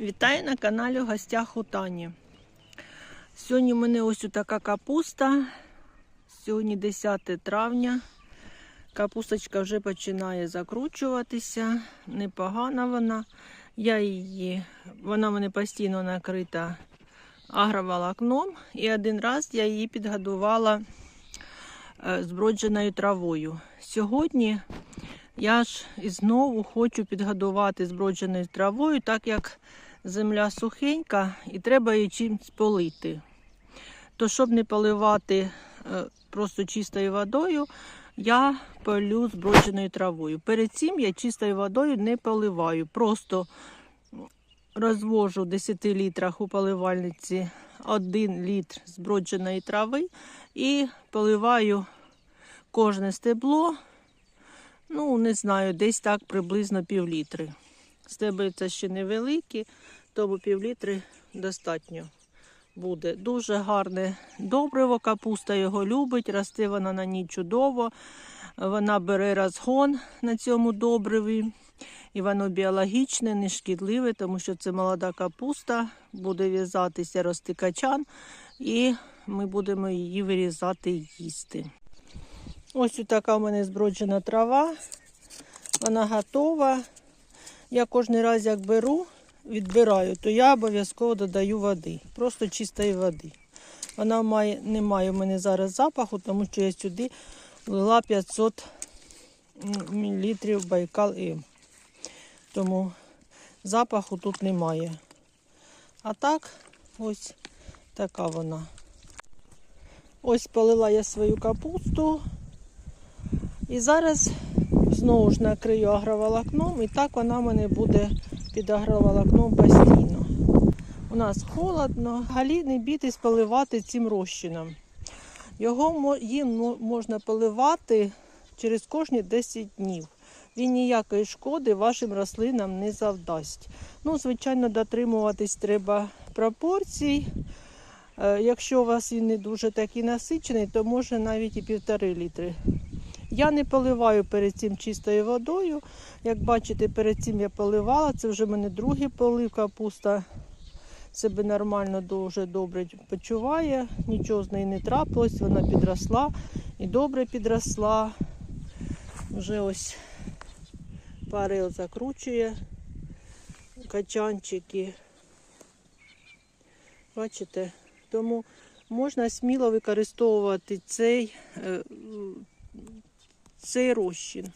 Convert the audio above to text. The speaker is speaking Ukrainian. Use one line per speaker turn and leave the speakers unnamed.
Вітаю на каналі в гостях у Тані. Сьогодні в мене ось така капуста. Сьогодні 10 травня. Капусточка вже починає закручуватися. Непогана вона. Я її, вона в мене постійно накрита агроволокном. І один раз я її підгодувала е, збродженою травою. Сьогодні я ж знову хочу підгодувати збродженою травою, так як земля сухенька і треба її чимось полити. То, щоб не поливати е, просто чистою водою, я полю збродженою травою. Перед цим я чистою водою не поливаю. Просто розвожу в 10 літрах у поливальниці 1 літр збродженої трави і поливаю кожне стебло. Ну, не знаю, десь так приблизно пів літри. Стебли це ще невеликі, тому пів літри достатньо буде. Дуже гарне добриво, капуста його любить, росте вона на ній чудово. Вона бере розгон на цьому добриві. І воно біологічне, не шкідливе, тому що це молода капуста, буде в'язатися рости качан, і ми будемо її вирізати і їсти. Ось така у мене зброджена трава. Вона готова. Я кожен раз, як беру, відбираю, то я обов'язково додаю води. Просто чистої води. Вона має, не має в мене зараз запаху, тому що я сюди влила 500 мл Байкал М. Тому запаху тут немає. А так, ось така вона. Ось полила я свою капусту. І зараз знову ж накрию агроволокном, і так вона мене буде під агроволокном постійно. У нас холодно, галі не бійтесь поливати цим розчином. Його їм можна поливати через кожні 10 днів. Він ніякої шкоди вашим рослинам не завдасть. Ну, звичайно, дотримуватись треба пропорцій. Е, Якщо у вас він не дуже такий насичений, то може навіть і півтори літри. Я не поливаю перед цим чистою водою. Як бачите, перед цим я поливала. Це вже в мене другий полив капуста. Себе нормально дуже добре почуває. Нічого з нею не трапилось. Вона підросла і добре підросла. Вже ось парил закручує качанчики. Бачите? Тому можна сміло використовувати цей, е, цей розчин.